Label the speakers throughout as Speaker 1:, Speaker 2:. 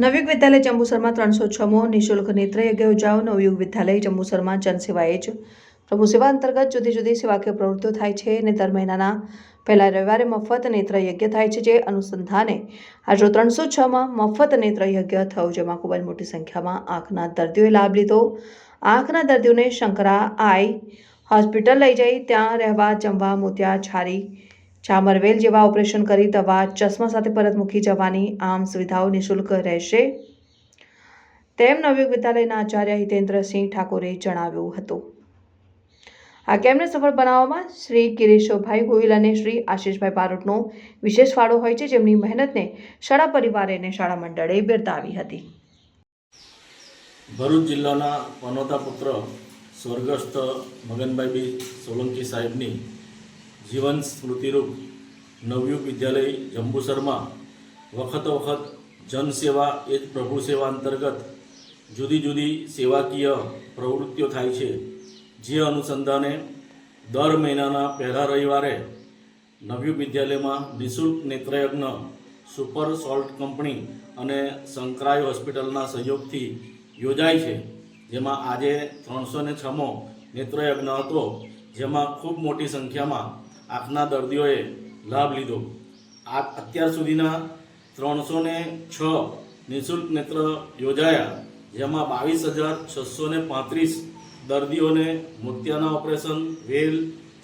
Speaker 1: નવયુગ વિદ્યાલય જંબુસરમાં ત્રણસો છમો નિઃશુલ્ક નેત્ર યજ્ઞ યોજાયો નવયુગ વિદ્યાલય જંબુસરમાં જનસેવાએ જ. પ્રભુ સેવા અંતર્ગત જુદી જુદી સેવાકીય પ્રવૃત્તિઓ થાય છે અને દર મહિનાના પહેલા રવિવારે મફત નેત્ર યજ્ઞ થાય છે, જે અનુસંધાને આજે ત્રણસો છમાં મફત નેત્ર યજ્ઞ થયું, જેમાં ખૂબ જ મોટી સંખ્યામાં આંખના દર્દીઓએ લાભ લીધો. આંખના દર્દીઓને શંકરા આઈ હોસ્પિટલ લઈ જઈ, ત્યાં રહેવા, જમવા, મોતિયા, છારી ચામરવેલ જેવા ઓપરેશન કરી દવા, ચશ્મા સાથે પરત મૂકી જવાની આમ સુવિધાઓ નિઃશુલ્ક રહેશે. તેમ નવયુગ વિદ્યાલયના આચાર્ય હિતેન્દ્રસિંહ ઠાકોરે જણાવ્યું હતું. આ કેમ્પને સફળ બનાવવામાં શ્રી કિરીશભાઈ ગોહિલ અને શ્રી આશીષભાઈ બારોટનો વિશેષ ફાળો હોય છે. જેમની મહેનતને શાળા પરિવારે અને શાળા મંડળે બિરદાવી હતી.
Speaker 2: ભરૂચ જિલ્લાના પનોતા પુત્ર સ્વર્ગસ્થ મગનભાઈ સોલંકી સાહેબની જીવન સ્મૃતિરૂપ નવયુગ વિદ્યાલય જંબુસરમાં વખત વખત જનસેવા એ જ પ્રભુ સેવા અંતર્ગત જુદી જુદી સેવાકીય પ્રવૃત્તિઓ થાય છે. જે અનુસંધાને દર મહિનાના પહેલા રવિવારે નવયુગ વિદ્યાલયમાં નિઃશુલ્ક નેત્રયજ્ઞ, સુપર સોલ્ટ કંપની અને સંકરાય હોસ્પિટલના સહયોગથી યોજાય છે. જેમાં આજે ત્રણસો ને છમો નેત્રયજ્ઞ હતો. જેમાં ખૂબ મોટી સંખ્યામાં આંખના દર્દીઓએ લાભ લીધો. આ અત્યાર સુધીના ત્રણસો ને છ નિઃશુલ્ક નેત્ર યોજાયા, જેમાં બાવીસ હજાર છસો ને પાંત્રીસ દર્દીઓને મોતિયાના ઓપરેશન, વેલ,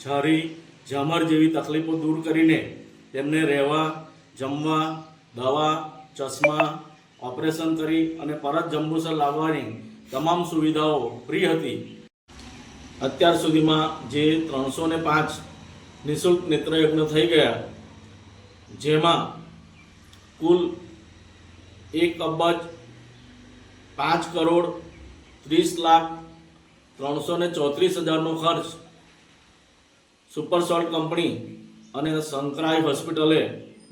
Speaker 2: છરી, ઝામર જેવી તકલીફો દૂર કરીને તેમને રહેવા, જમવા, દવા, ચશ્મા, ઓપરેશન કરી અને પરત જંબુસર લાવવાની તમામ સુવિધાઓ ફ્રી હતી. અત્યાર સુધીમાં જે ત્રણસો ને પાંચ નિઃશુલ્ક નેત્રયજ્ઞ થઈ ગયા. જેમાં કુલ એક અબજ પાંચ કરોડ ત્રીસ લાખ ત્રણસો ને ચોત્રીસ હજારનો ખર્ચ. સુપર સોલ્ટ કંપની અને સંકરાઈ હોસ્પિટલે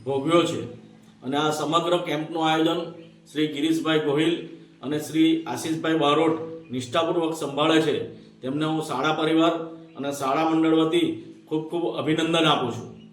Speaker 2: ભોગવ્યો છે. અને આ સમગ્ર કેમ્પનું આયોજન શ્રી ગિરીશભાઈ ગોહિલ અને શ્રી આશીષભાઈ બારોટ નિષ્ઠાપૂર્વક સંભાળે છે. તેમને હું શાળા પરિવાર અને શાળા મંડળ વતી ખૂબ ખૂબ અભિનંદન આપું છું.